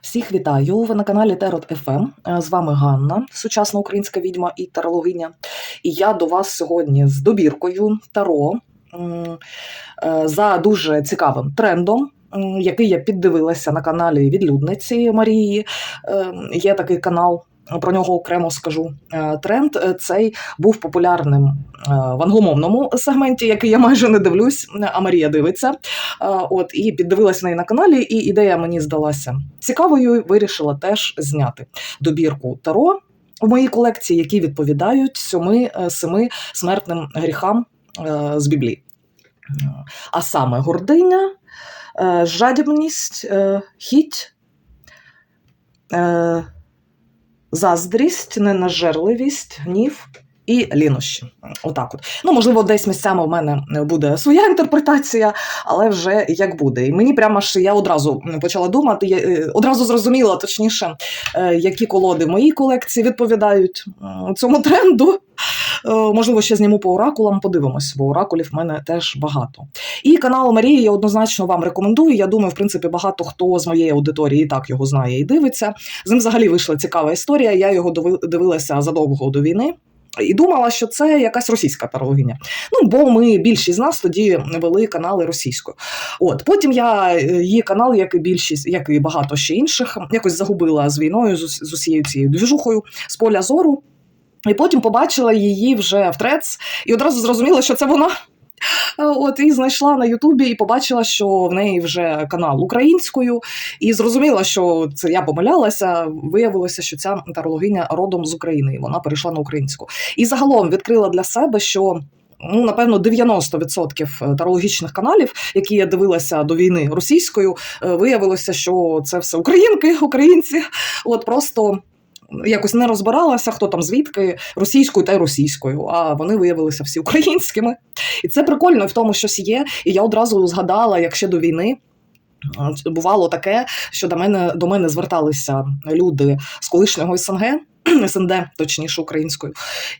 Всіх вітаю! Ви на каналі Терот ФМ. З вами Ганна, сучасна українська відьма і тарологиня. І я до вас сьогодні з добіркою Таро е, за дуже цікавим трендом, який я піддивилася на каналі відлюдниці Марії. Е, Є такий канал. Про нього окремо скажу. Е, Тренд е, цей був популярним е, в англомовному сегменті, який я майже не дивлюсь, а Марія дивиться. От і піддивилась неї на каналі, і ідея мені здалася цікавою. Вирішила теж зняти добірку таро в моїй колекції, які відповідають сьоми семи смертним гріхам з Біблії. А саме гординя, жадібність, хіть. Заздрість, ненажерливість, гнів і лінощі. Отак от. Ну, можливо, десь місцями в мене буде своя інтерпретація, але вже як буде. І мені прямо ж я одразу почала думати, я е, одразу зрозуміла, точніше, е, які колоди в моїй колекції відповідають е, цьому тренду. Можливо, ще зніму по оракулам, подивимось, бо оракулів в мене теж багато. І канал Марії я однозначно вам рекомендую. Я думаю, в принципі, багато хто з моєї аудиторії і так його знає і дивиться. З ним взагалі вийшла цікава історія. Я його дивилася задовго до війни. І думала, що це якась російська тарологиня. Ну, бо ми більшість з нас тоді вели канали російською. От потім я е, її канал, як і більшість, як і багато ще інших, якось загубила з війною, з, усією цією двіжухою з поля зору. І потім побачила її вже в трец, і одразу зрозуміла, що це вона. Е, От і знайшла на Ютубі і побачила, що в неї вже канал українською, і зрозуміла, що це я помилялася. Виявилося, що ця тарологиня родом з України. і Вона перейшла на українську. І загалом відкрила для себе, що. Ну, напевно, 90% тарологічних каналів, які я дивилася до війни російською, е, виявилося, що це все українки, українці. От просто якось не розбиралася, хто там звідки російською та й російською, а вони виявилися всі українськими. І це прикольно в тому щось є. І я одразу згадала, як ще до війни. Бувало таке, що до мене до мене зверталися люди з колишнього СНГ, СНД, точніше українською.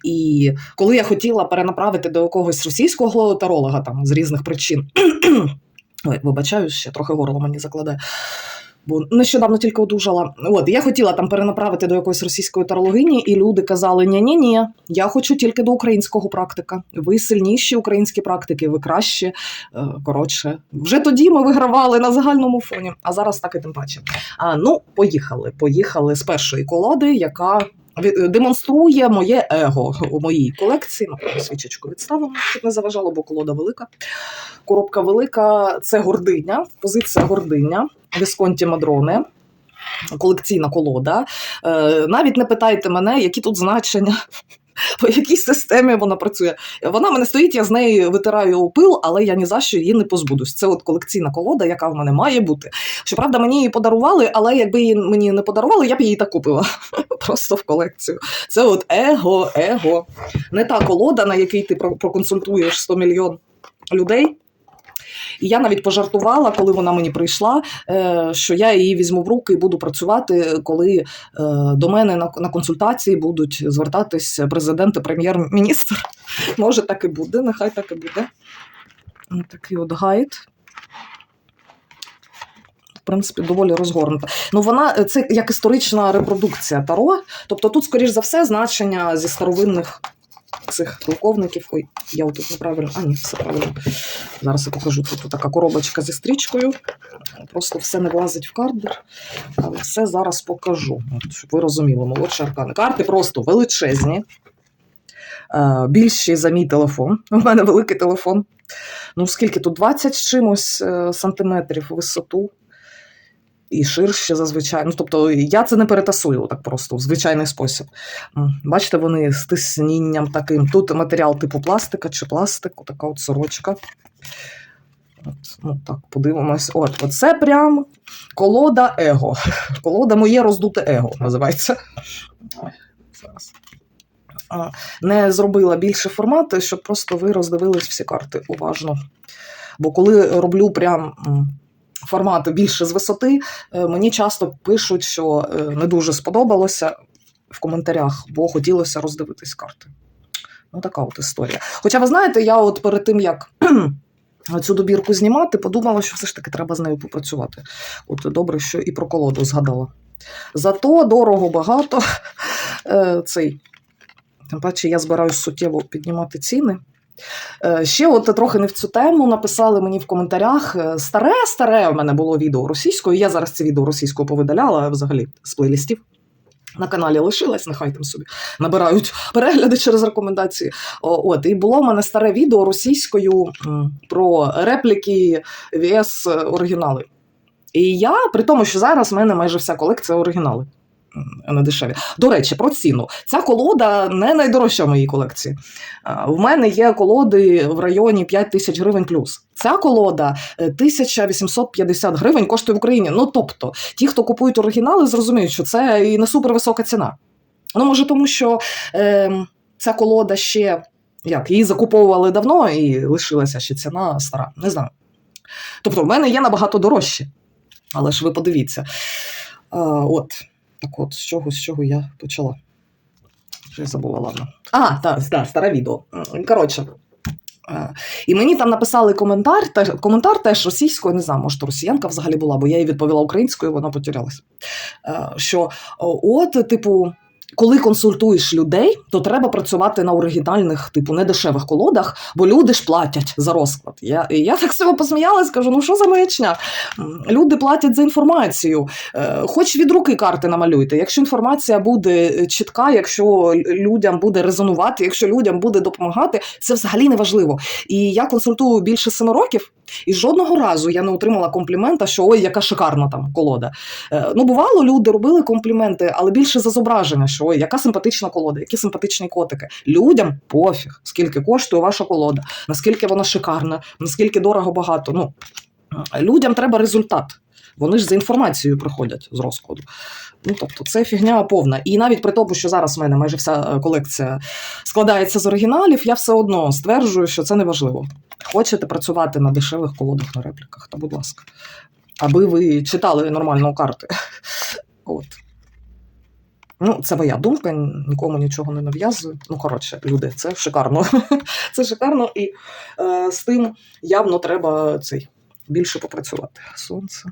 І коли я хотіла перенаправити до якогось російського таролога там з різних причин, вибачаю, ще трохи горло мені закладає. Бо нещодавно тільки одужала. От я хотіла там перенаправити до якоїсь російської тарологині, і люди казали: ні ні ні я хочу тільки до українського практика. Ви сильніші українські практики, ви краще. Е, Коротше, вже тоді ми вигравали на загальному фоні, а зараз так і тим паче. А, ну, поїхали. Поїхали з першої колоди, яка демонструє моє его у моїй колекції. Напевно, свічечку відставимо, щоб не заважало, бо колода велика. Коробка велика це гординя, позиція гординя, Вісконті Мадроне. Колекційна колода. Е, навіть не питайте мене, які тут значення, по якій системі вона працює. Вона в мене стоїть, я з неї витираю пил, але я ні за що її не позбудусь. Це от колекційна колода, яка в мене має бути. Щоправда, мені її подарували, але якби її мені не подарували, я б її так купила. Просто в колекцію. Це от его, его. Не та колода, на якій ти проконсультуєш 100 мільйон людей. І я навіть пожартувала, коли вона мені прийшла, е, що я її візьму в руки і буду працювати, коли е, до мене на, консультації будуть звертатись президент і прем'єр-міністр. Може, так і буде, нехай так і буде. Такий от гайд. В принципі, доволі розгорнута. Ну, вона е, це як історична репродукція Таро. Тобто тут, скоріш за все, значення зі старовинних цих полковників. Ой, я отут неправильно. А, ні, все правильно. Зараз я покажу. Тут така коробочка зі стрічкою. Просто все не влазить в кадр. Але все зараз покажу, щоб ви розуміли, молодші аркани. Карти просто величезні. Е, Більші за мій телефон. У мене великий телефон. Ну, скільки тут 20 чимось е, сантиметрів висоту. І ширше зазвичай. Ну, тобто я це не перетасую так просто в звичайний спосіб. Бачите, вони з тиснінням таким. Тут матеріал типу пластика чи пластику, така от сорочка. От, ну, так, подивимось. От, оце прям колода его. Колода моє роздуте его називається. Зараз. Не зробила більше формат, щоб просто ви роздивились всі карти уважно. Бо коли роблю прям формат більше з висоти, е, мені часто пишуть, що е, не дуже сподобалося в коментарях, бо хотілося роздивитись карти. Ну, така от історія. Хоча ви знаєте, я от перед тим, як цю добірку знімати, подумала, що все ж таки треба з нею попрацювати. От добре, що і про колоду згадала. Зато дорого багато. Е, Цей. Тим паче, я збираюсь суттєво піднімати ціни. Е, Ще от трохи не в цю тему написали мені в коментарях. е, Старе, старе у мене було відео російською. Я зараз це відео російською повидаляла взагалі з плейлістів. На каналі лишилась, нехай там собі набирають перегляди через рекомендації. От, і було в мене старе відео російською про репліки VS оригінали. І я, при тому, що зараз в мене майже вся колекція оригінали. Не дешеві. До речі, про ціну. Ця колода не найдорожча в моїй колекції. В мене є колоди в районі 5 тисяч гривень плюс. Ця колода е, 1850 гривень коштує в Україні. Ну тобто, ті, хто купують оригінали, зрозуміють, що це і не супервисока ціна. Ну, може, тому що е, ця колода ще як, її закуповували давно і лишилася ще ціна стара. Не знаю. Тобто, в мене є набагато дорожче. Але ж ви подивіться. А, от, так от, з чого, з чого я почала. Вже я забула, ладно. А, та, та, старе відео. Коротше. е, І мені там написали коментар, теж, коментар теж російською, не знаю, може, то росіянка взагалі була, бо я їй відповіла українською, вона потерялась. Е, Що от, типу, коли консультуєш людей, то треба працювати на оригінальних, типу, недешевих колодах, бо люди ж платять за розклад. Я, я так себе посміялась, кажу: ну що за маячня? Люди платять за інформацію. Е, Хоч від руки карти намалюйте. Якщо інформація буде е, чітка, якщо людям буде резонувати, якщо людям буде допомагати, це взагалі не важливо. І я консультую більше семи років, і жодного разу я не отримала комплімента, що ой, яка шикарна там колода. Е, Ну, бувало, люди робили компліменти, але більше за зображення, що ой, яка симпатична колода, які симпатичні котики. Людям пофіг, скільки коштує ваша колода, наскільки вона шикарна, наскільки дорого багато. Ну, людям треба результат. Вони ж за інформацією приходять з розкладу. Ну, тобто, це фігня повна. І навіть при тому, що зараз в мене майже вся е, колекція складається з оригіналів, я все одно стверджую, що це не важливо. Хочете працювати на дешевих колодах на репліках, та будь ласка. Аби ви читали нормально карти. От. Ну, це моя думка, нікому нічого не нав'язую. Ну, коротше, люди, це шикарно. Це шикарно, і е, з тим явно треба цей більше попрацювати. Сонце.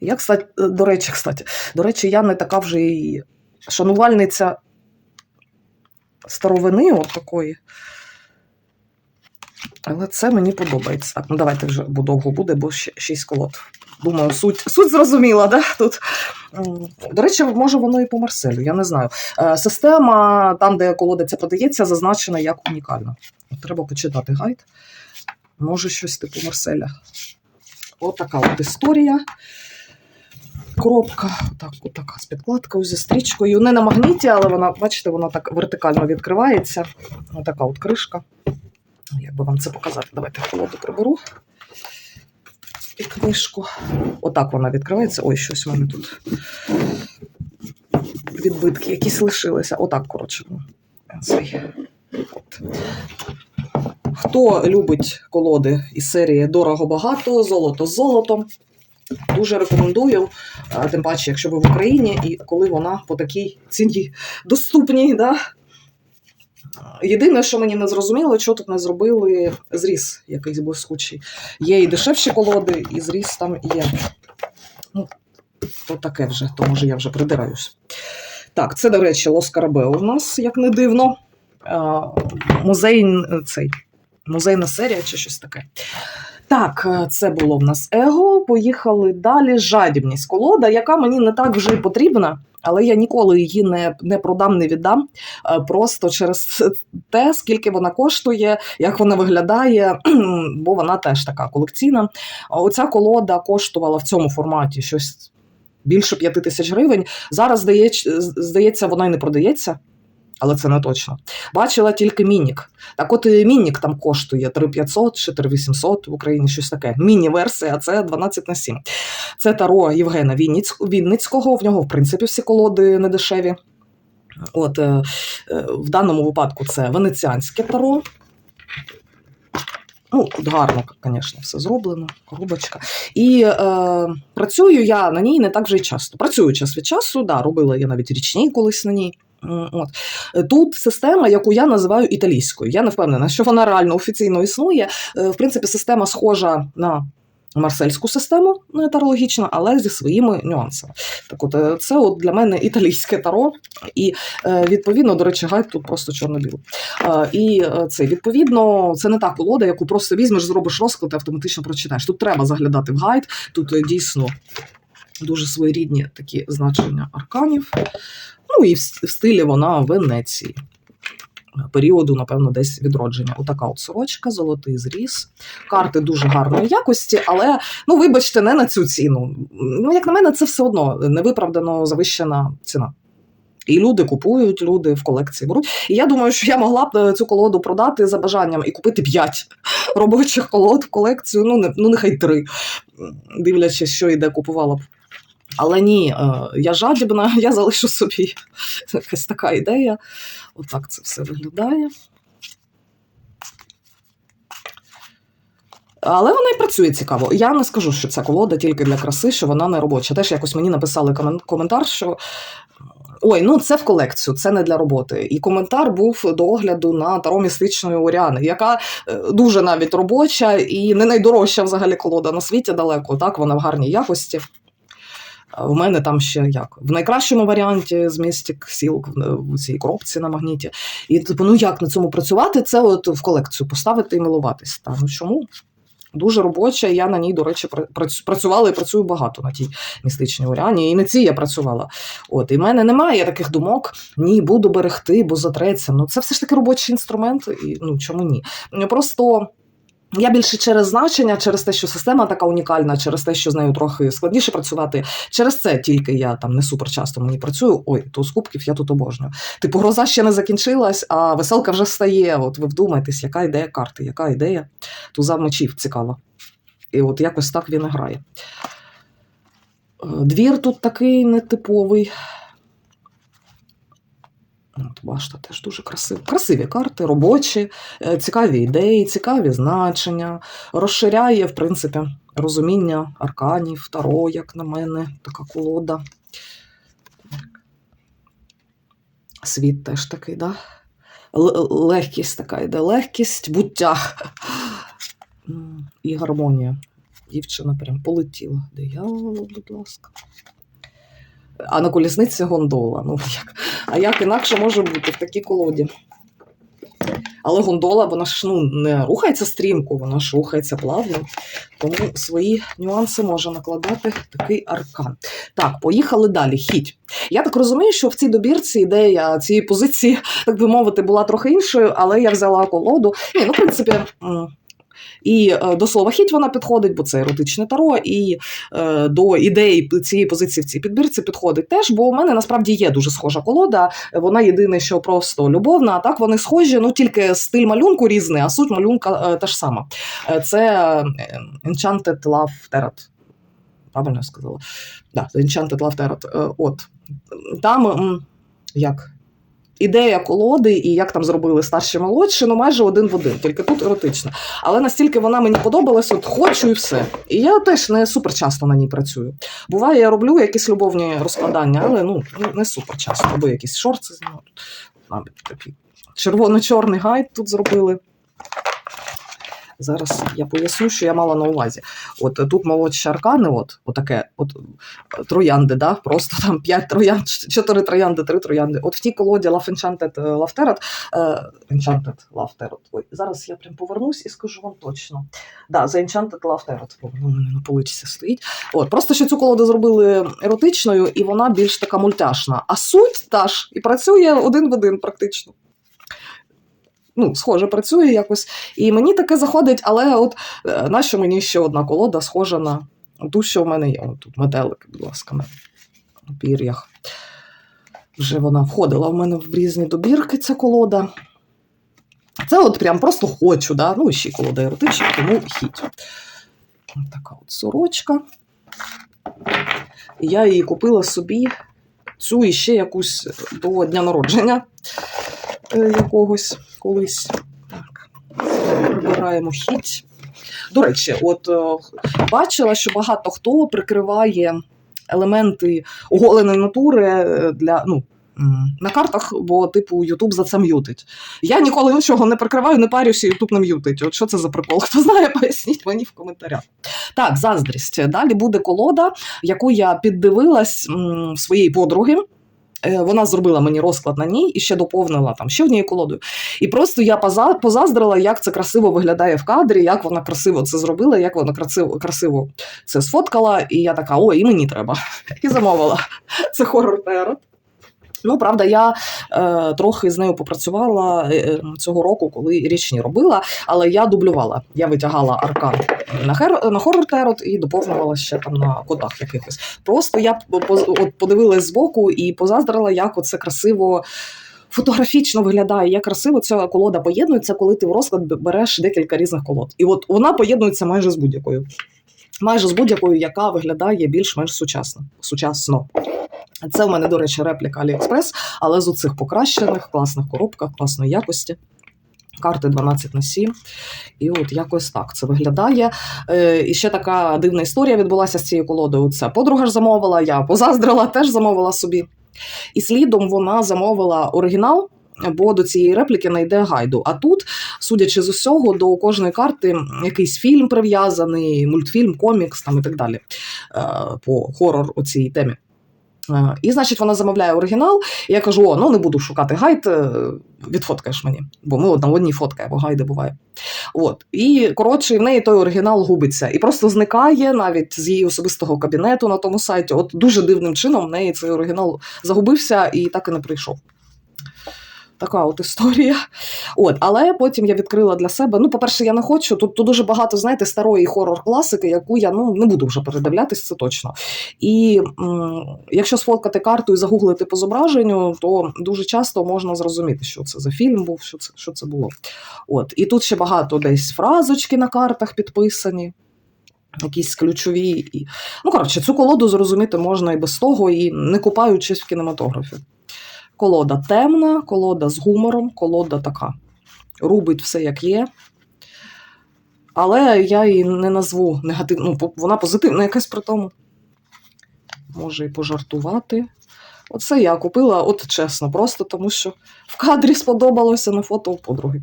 Я, кстати, е, до речі, кстати, до речі, я не така вже і шанувальниця старовини, от такої. Але це мені подобається. Ну давайте вже бо довго буде, бо ще шість колод. Думаю, суть, суть зрозуміла, да? Тут. До речі, може воно і по Марселю, я не знаю. Е, Система, там, де колода ця подається, зазначена як унікальна. Треба почитати гайд. Може, щось типу Марселя. От от історія. Коробка, так, отака з підкладкою, зі стрічкою. Не на магніті, але вона, бачите, вона так вертикально відкривається. Отака от кришка. Як би вам це показати? Давайте колоду приберу. І книжку. Отак вона відкривається. Ой, щось у мене тут. Відбитки якісь лишилися. Отак, коротше. ну. От. Хто любить колоди із серії Дорого багато, золото з золотом. Дуже рекомендую, тим паче, якщо ви в Україні, і коли вона по такій ціні доступній. Да? Єдине, що мені не зрозуміло, що тут не зробили зріз якийсь блискучий. Є і дешевші колоди, і зріз там є. Ну, то таке вже, то може я вже придираюсь. Так, це, до речі, Лос Карабео у нас, як не дивно. Музей, цей, музейна серія чи щось таке. Так, е, це було в нас его. Поїхали далі. Жадібність колода, яка мені не так вже й потрібна, але я ніколи її не, не продам, не віддам. е, Просто через те, скільки вона коштує, як вона виглядає, бо вона теж така колекційна. Оця колода коштувала в цьому форматі щось більше 5 тисяч гривень. Зараз здається, вона й не продається. Але це не точно. Бачила тільки мінік. Так от і мінік там коштує 3500 чи 3800 в Україні щось таке. Міні-версія, це 12 на 7. Це таро Євгена Вінницького. В нього, в принципі, всі колоди недешеві. От, е, е, в даному випадку це венеціанське таро. Ну, гарно, звісно, все зроблено, коробочка. І е, працюю я на ній не так вже й часто. Працюю час від часу, да, робила я навіть річні колись на ній. От. Тут система, яку я називаю італійською. Я не впевнена, що вона реально офіційно існує. Е, В принципі, система схожа на марсельську систему ну, але зі своїми нюансами. Так от, е, це от для мене італійське таро, і е, відповідно, до речі, гайд тут просто чорно-білий. Е, І це відповідно, це не та колода, яку просто візьмеш, зробиш розклад і автоматично прочитаєш. Тут треба заглядати в гайд. Тут дійсно дуже своєрідні такі значення арканів. Ну і в стилі вона Венеції. Періоду, напевно, десь відродження. Отака от сорочка, золотий зріз. Карти дуже гарної якості, але ну, вибачте, не на цю ціну. Ну, як на мене, це все одно невиправдано завищена ціна. І люди купують, люди в колекції беруть. І я думаю, що я могла б е, цю колоду продати за бажанням і купити 5 робочих колод в колекцію, ну, не, ну нехай 3, дивлячись, що і де купувала б. Але ні, е, я жадібна, я залишу собі якась така ідея. Отак це все виглядає. Але вона і працює цікаво. Я не скажу, що ця колода тільки для краси, що вона не робоча. Теж якось мені написали коментар, що ой, ну це в колекцію, це не для роботи. І коментар був до огляду на таро містичної Оріани, яка е, дуже навіть робоча і не найдорожча взагалі колода на світі далеко. Так, вона в гарній якості. В мене там ще як в найкращому варіанті з Mystic Silk в- цій коробці на магніті. І типу, ну як на цьому працювати? Це от в колекцію поставити і милуватись. Та ну чому? Дуже робоча. Я на ній, до речі, пра- працю- працювала і працюю багато на тій містичній Оріані. І на цій я працювала. От і в мене немає таких думок. Ні, буду берегти, бо затреться. Ну це все ж таки робочий інструмент. І ну чому ні? Просто. Я більше через значення, через те, що система така унікальна, через те, що з нею трохи складніше працювати. Через це тільки я там не супер часто мені працюю. Ой, то з кубків я тут обожнюю. Типу, гроза ще не закінчилась, а веселка вже стає. От ви вдумайтесь, яка ідея карти, яка ідея туза мечів цікава. І от якось так він грає. Е, Двір тут такий нетиповий. От, башта теж дуже красива. Красиві карти, робочі, е, цікаві ідеї, цікаві значення. Розширяє, в принципі, розуміння арканів, таро, як на мене, така колода. Світ теж такий, да? Легкість така йде, легкість, буття і гармонія. Дівчина прям полетіла. Диявол, будь ласка. А на колісниці гондола. Ну, як? А як інакше може бути в такій колоді? Але гондола, вона ж ну, не рухається стрімко, вона ж рухається плавно. Тому свої нюанси може накладати такий аркан. Так, поїхали далі. Хіть. Я так розумію, що в цій добірці ідея цієї позиції, так би мовити, була трохи іншою, але я взяла колоду. Ні, ну, в принципі. І е, до слова хіть вона підходить, бо це еротичне таро, і е, до ідеї цієї позиції в цій підбірці підходить теж, бо у мене насправді є дуже схожа колода. Вона єдине, що просто любовна, а так вони схожі, ну тільки стиль малюнку різний, а суть малюнка е, та ж сама. Це Enchanted Love Tarot. Правильно я сказала? Да, Enchanted Love Tarot. От. Там як. Ідея колоди і як там зробили старші молодші, ну майже один в один, тільки тут еротично. Але настільки вона мені подобалась, от хочу і все. І я теж не супер часто на ній працюю. Буває, я роблю якісь любовні розкладання, але ну не- супер часто, або якісь шорти знімаю. Навіть такі червоно-чорний гайд тут зробили. Зараз я поясню, що я мала на увазі. От е, тут молодші аркани, от, отаке, от троянди, да? просто там 5 троянд, 4 троянди, 3 троянди. От в тій колоді Love Enchanted е, Love Tarot, е, Enchanted Love Tarot. Ой, зараз я прям повернусь і скажу вам точно. Да, за Enchanted Love Tarot. Воно мене на поличці стоїть. От, просто що цю колоду зробили еротичною, і вона більш така мультяшна. А суть та ж і працює один в один практично. Ну, схоже, працює якось. І мені таке заходить, але от е, нащо мені ще одна колода схожа на ту, що в мене є. От тут метелики, будь ласка, на пір'ях. Вже вона входила в мене в різні добірки, ця колода. Це от прям просто хочу, да? ну ще колода еротична, тому хіть. Така от сорочка. Я її купила собі цю і ще якусь до дня народження якогось колись. Так, прибираємо хіть. До речі, от е, бачила, що багато хто прикриває елементи оголеної натури е, для, ну, на картах, бо, типу, Ютуб за це м'ютить. Я ніколи нічого не прикриваю, не парюся, Ютуб не м'ютить. От що це за прикол? Хто знає, поясніть мені в коментарях. Так, заздрість. Далі буде колода, яку я піддивилась м, своєї подруги. Е, Вона зробила мені розклад на ній і ще доповнила там ще однією колодою. І просто я поза- позаздрила, як це красиво виглядає в кадрі, як вона красиво це зробила, як вона красиво, красиво це сфоткала. І я така, о, і мені треба. І замовила. Це хорор терот. Ну, правда, я е, трохи з нею попрацювала е, е, цього року, коли річні робила, але я дублювала. Я витягала аркан на, хер, на хорор терот і доповнювала ще там на кодах якихось. Просто я от подивилась збоку і позаздрила, як оце красиво. Фотографічно виглядає, як красиво ця колода поєднується, коли ти в розклад береш декілька різних колод. І от вона поєднується майже з будь-якою. Майже з будь-якою, яка виглядає більш-менш сучасно. сучасно. Це в мене, до речі, репліка AliExpress, але з оцих покращених, класних коробках, класної якості. Карти 12 на 7. І от якось так це виглядає. Е, і ще така дивна історія відбулася з цією колодою. Це подруга ж замовила, я позаздрила, теж замовила собі. І слідом вона замовила оригінал, бо до цієї репліки не йде гайду. А тут, судячи з усього, до кожної карти якийсь фільм прив'язаний, мультфільм, комікс там і так далі е, по хорор оцій темі. Е, І, значить, вона замовляє оригінал. І я кажу: о, ну не буду шукати гайд, е, відфоткаєш мені, бо ми в одній фоткаємо, гайди буває. От. І коротше, в неї той оригінал губиться і просто зникає навіть з її особистого кабінету на тому сайті. От дуже дивним чином в неї цей оригінал загубився і так і не прийшов. Така от історія. От, але потім я відкрила для себе. Ну, по-перше, я не хочу. Тут, тут дуже багато, знаєте, старої хорор-класики, яку я ну, не буду вже передивлятись, це точно. І м, якщо сфоткати карту і загуглити по зображенню, то дуже часто можна зрозуміти, що це за фільм був, що це, що це було. От. І тут ще багато десь фразочки на картах підписані. Якісь ключові. Ну, коротше, цю колоду зрозуміти можна і без того, і не купаючись в кінематографі. Колода темна, колода з гумором, колода така. Рубить все як є. Але я її не назву негативно. Ну, вона позитивна якась при тому. Може і пожартувати. Оце я купила, от чесно, просто тому що в кадрі сподобалося на фото у подруги.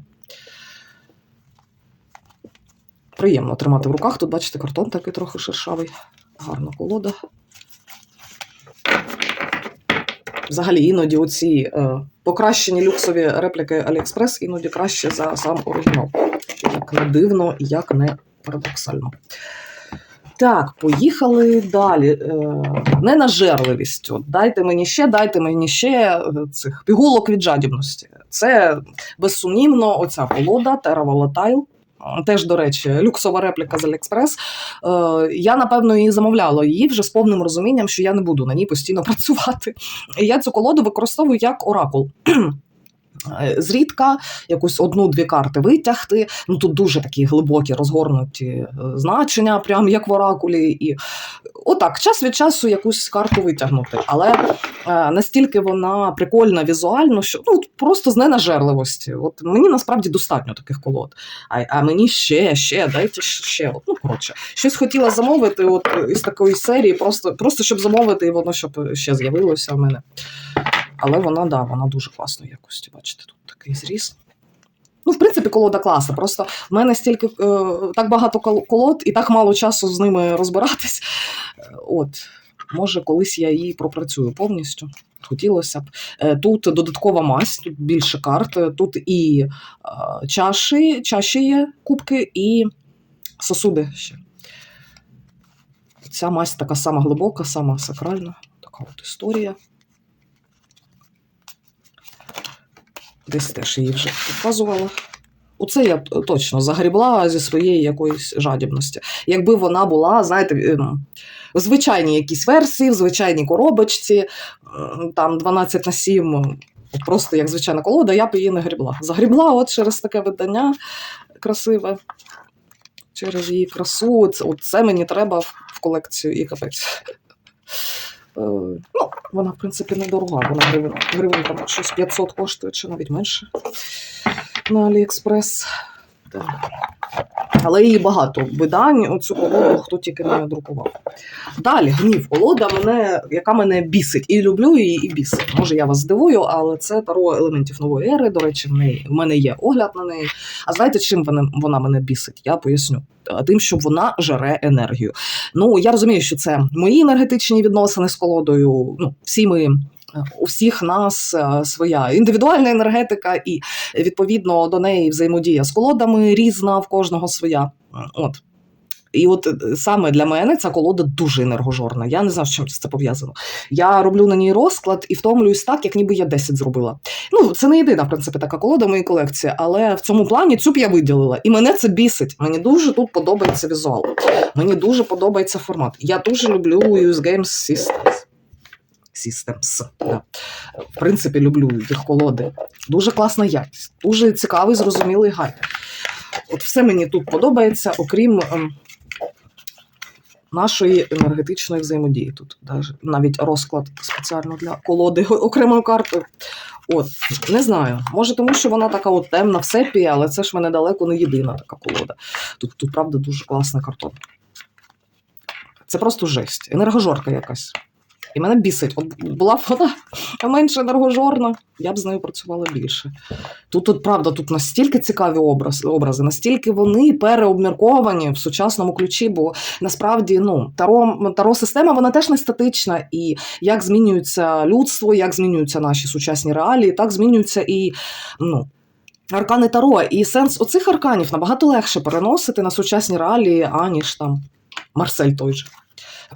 Приємно тримати в руках. Тут, бачите, картон такий трохи шершавий. Гарна колода. Взагалі, іноді оці е, покращені люксові репліки AliExpress іноді краще за сам оригінал. Як не дивно як не парадоксально. Так, поїхали далі. Е, ненажерливість. Дайте мені ще, дайте мені ще е, цих пігулок від жадібності. Це безсумнівно оця колода Terra Volatile. Теж, до речі, люксова репліка з Аліекспрес. Е, я, напевно, її замовляла її вже з повним розумінням, що я не буду на ній постійно працювати. Я цю колоду використовую як оракул. Е, Зрідка якусь одну-дві карти витягти. Ну тут дуже такі глибокі розгорнуті е, значення, прям як в оракулі. І отак, час від часу якусь карту витягнути. Але е, настільки вона прикольна візуально, що ну, просто з ненажерливості. От мені насправді достатньо таких колод. А, а мені ще, ще, дайте ще. От, ну, коротше, щось хотіла замовити от, із такої серії, просто, просто щоб замовити, і воно щоб ще з'явилося в мене. Але вона, да, вона дуже класної якості. Бачите, тут такий зріз. Ну, в принципі, колода класна. Просто в мене стільки е, так багато колод і так мало часу з ними розбиратись. Е, От, може, колись я її пропрацюю повністю. Хотілося б. Е, Тут додаткова мазь, тут більше карт, е, тут і е, чаші, чаші є, кубки, і сосуди ще. Ця мазь така сама глибока, сама сакральна. Така от історія. Десь теж її вже показувала. Оце я точно загрібла зі своєї якоїсь жадібності. Якби вона була, знаєте, ем, в звичайній якійсь версії, в звичайній коробочці, там 12 на 7, просто як звичайна колода, я б її не грібла. Загрібла от через таке видання красиве, через її красу. Це, от це мені треба в колекцію і капець. Е, ну, вона, в принципі, недорога, вона гривень, гривень там щось 500 коштує, чи навіть менше на AliExpress. Так. Але її багато видань, оцю колоду хто тільки не друкував. Далі гнів колода, мене, яка мене бісить. І люблю її, і бісить. Може, я вас здивую, але це таро елементів нової ери. До речі, в неї в мене є огляд на неї. А знаєте, чим вона, вона мене бісить? Я поясню. Е, Тим, що вона жере енергію. Ну, я розумію, що це мої енергетичні відносини з колодою. Ну, всі ми. У всіх нас е, своя індивідуальна енергетика, і відповідно до неї взаємодія з колодами різна, в кожного своя. От. І от е, саме для мене ця колода дуже енергожорна. Я не знаю, з чим це пов'язано. Я роблю на ній розклад і втомлююсь так, як ніби я 10 зробила. Ну, це не єдина, в принципі, така колода моїй колекції, але в цьому плані цю б я виділила. І мене це бісить. Мені дуже тут подобається візуал. Мені дуже подобається формат. Я дуже люблю Use Games Systems. Systems. Да. В принципі, люблю їх колоди. Дуже класна якість, дуже цікавий, зрозумілий гайд. От все мені тут подобається, окрім ем, нашої енергетичної взаємодії. Тут навіть розклад спеціально для колоди окремою картою. От, не знаю. Може, тому що вона така от темна в сепі, але це ж мене далеко не єдина така колода. Тут, тут правда, дуже класний картон. Це просто жесть. Енергожорка якась. І мене бісить. От була б вона менш енергожорна, я б з нею працювала більше. Тут, тут правда, тут настільки цікаві образ, образи, настільки вони переобмірковані в сучасному ключі, бо насправді ну, таро, таро система вона теж не статична, і як змінюється людство, як змінюються наші сучасні реалії, так змінюються і ну. Аркани Таро. І сенс оцих арканів набагато легше переносити на сучасні реалії, аніж там Марсель той же.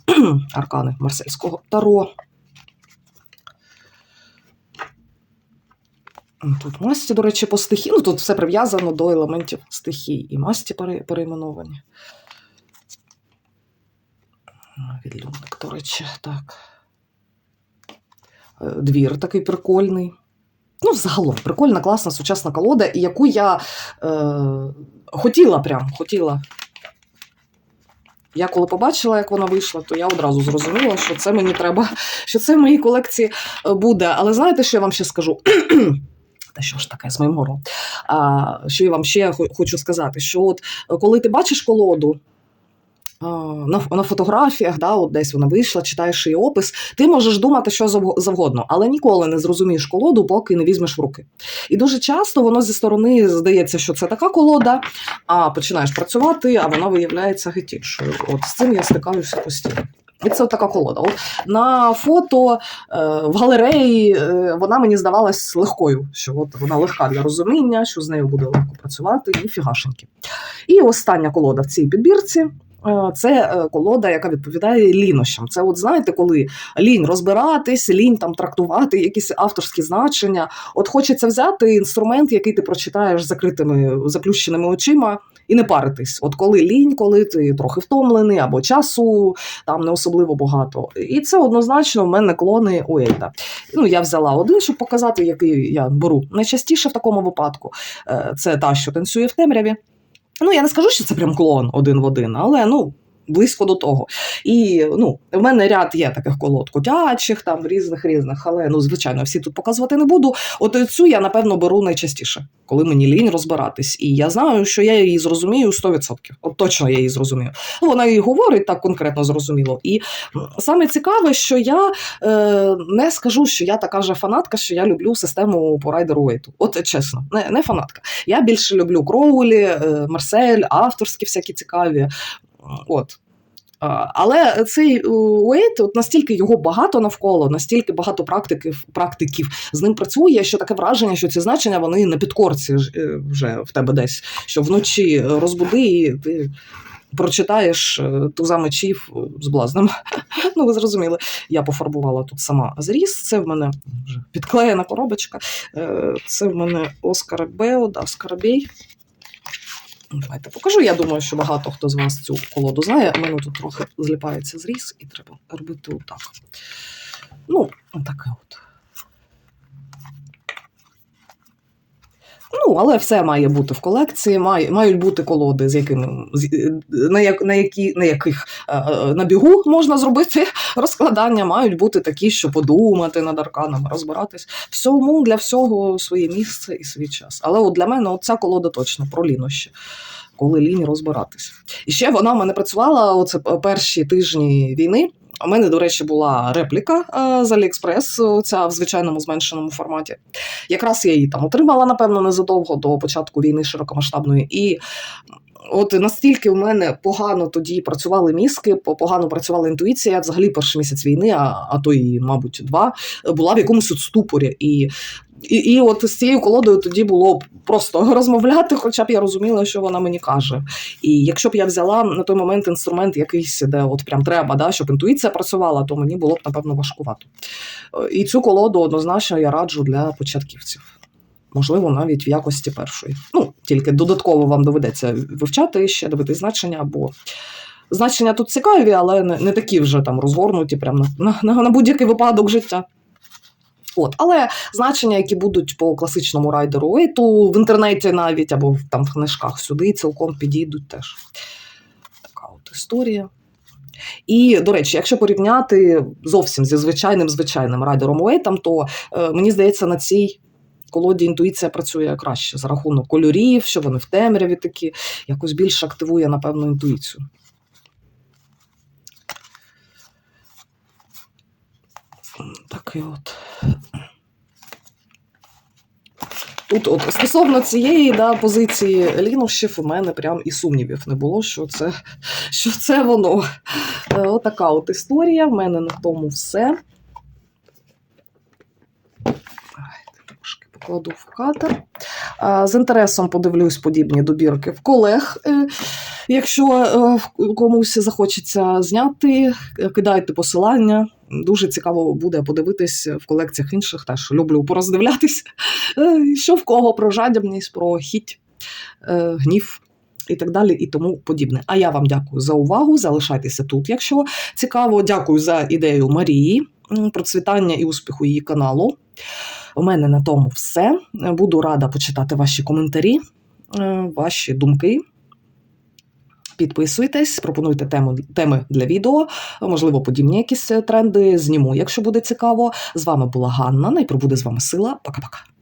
Аркани Марсельського Таро. Тут масті, до речі, по стихії. Ну, тут все прив'язано до елементів стихій. І масті пере- перейменовані. Відлюдник, до речі, так. Е, Двір такий прикольний. Ну, загалом, прикольна, класна, сучасна колода, і яку я е, хотіла прям, хотіла. Я коли побачила, як вона вийшла, то я одразу зрозуміла, що це мені треба, що це в моїй колекції е, буде. Але знаєте, що я вам ще скажу? Та що ж таке з моїм горлом? А, що я вам ще хочу сказати? Що от е, коли ти бачиш колоду, на, на фотографіях, да, от десь вона вийшла, читаєш її опис, ти можеш думати що завгодно, але ніколи не зрозумієш колоду, поки не візьмеш в руки. І дуже часто воно зі сторони здається, що це така колода, а починаєш працювати, а вона виявляється геть іншою. От з цим я стикаюся постійно. І це така колода. От на фото е, в галереї е, вона мені здавалась легкою, що от вона легка для розуміння, що з нею буде легко працювати, і фігашеньки. І остання колода в цій підбірці. Це е, колода, яка відповідає лінощам. Це, от знаєте, коли лінь розбиратись, лінь там трактувати якісь авторські значення. От хочеться взяти інструмент, який ти прочитаєш закритими заплющеними очима, і не паритись. От коли лінь, коли ти трохи втомлений, або часу там не особливо багато. І це однозначно в мене клони Уейта. Ну, я взяла один, щоб показати, який я беру. Найчастіше в такому випадку е, це та, що танцює в темряві. Ну, я не скажу, що це прям клон один в один, але ну. Близько до того. І ну, в мене ряд є таких колод котячих, там різних різних, але ну, звичайно, всі тут показувати не буду. От цю я, напевно, беру найчастіше, коли мені лінь розбиратись. І я знаю, що я її зрозумію 100%. От точно я її зрозумію. Ну, вона і говорить так конкретно зрозуміло. І саме цікаве, що я е, не скажу, що я така же фанатка, що я люблю систему по райдеру Уейту. От чесно, не, не фанатка. Я більше люблю Кроулі, е, Марсель, авторські всякі цікаві. От. Але цей е, Уейт, от настільки його багато навколо, настільки багато практиків, практиків з ним працює, що таке враження, що ці значення вони на підкорці е, вже в тебе десь, що вночі розбуди і ти прочитаєш е, туза мечів з блазнем. Ну, ви зрозуміли, я пофарбувала тут сама зріз. Це в мене підклеєна коробочка. Це в мене Оскар Бео, да, Скарабей. Давайте покажу. Я думаю, що багато хто з вас цю колоду знає. У мене тут трохи зліпається зріз, і треба робити отак. Ну, отаке от. Ну, але все має бути в колекції, має, мають бути колоди, з якими з, на, як, на, які, на яких е, е, на бігу можна зробити розкладання, мають бути такі, що подумати над арканами, розбиратись. Всьому для всього своє місце і свій час. Але от для мене ця колода точно про лінощі. коли лінь розбиратись. І ще вона в мене працювала оце перші тижні війни. У мене, до речі, була репліка е, з AliExpress, ця в звичайному зменшеному форматі. Якраз я її там отримала, напевно, незадовго до початку війни широкомасштабної. І от настільки в мене погано тоді працювали мізки, погано працювала інтуїція. Взагалі перший місяць війни, а, а то і, мабуть, два, була в якомусь от ступорі. І, і, і от з цією колодою тоді було просто розмовляти, хоча б я розуміла, що вона мені каже. І якщо б я взяла на той момент інструмент якийсь, де от прям треба, да, щоб інтуїція працювала, то мені було б напевно важкувато. Е, І цю колоду однозначно я раджу для початківців. Можливо, навіть в якості першої. Ну, тільки додатково вам доведеться вивчати ще дивитись значення, бо значення тут цікаві, але не, такі вже там розгорнуті, прям на, на, на будь-який випадок життя. От, але значення, які будуть по класичному райдеру Уейту в інтернеті навіть або там в книжках сюди цілком підійдуть теж. Така от історія. І, до речі, якщо порівняти зовсім зі звичайним звичайним райдером Уейтом, то е, мені здається, на цій колоді інтуїція працює краще за рахунок кольорів, що вони в темряві такі, якось більше активує, напевно, інтуїцію. Так і от. Тут, от стосовно цієї да, позиції лінощів, у мене прям і сумнівів не було, що це, що це воно. Е, Отака от історія. В мене на тому все. Трошки покладу в кадр. З інтересом подивлюсь подібні добірки в колег. Е, Якщо е, комусь захочеться зняти, кидайте посилання. Дуже цікаво буде подивитись в колекціях інших. Теж люблю пороздивлятись, е, що в кого про жадібність, про хіть, е, гнів і так далі, і тому подібне. А я вам дякую за увагу. Залишайтеся тут, якщо цікаво. Дякую за ідею Марії, процвітання і успіху її каналу. У мене на тому все. Буду рада почитати ваші коментарі, е, ваші думки. Підписуйтесь, пропонуйте тему, теми для відео, можливо, подібні якісь е, тренди. Зніму, якщо буде цікаво. З вами була Ганна. Найпробуде з вами сила. Пока-пока.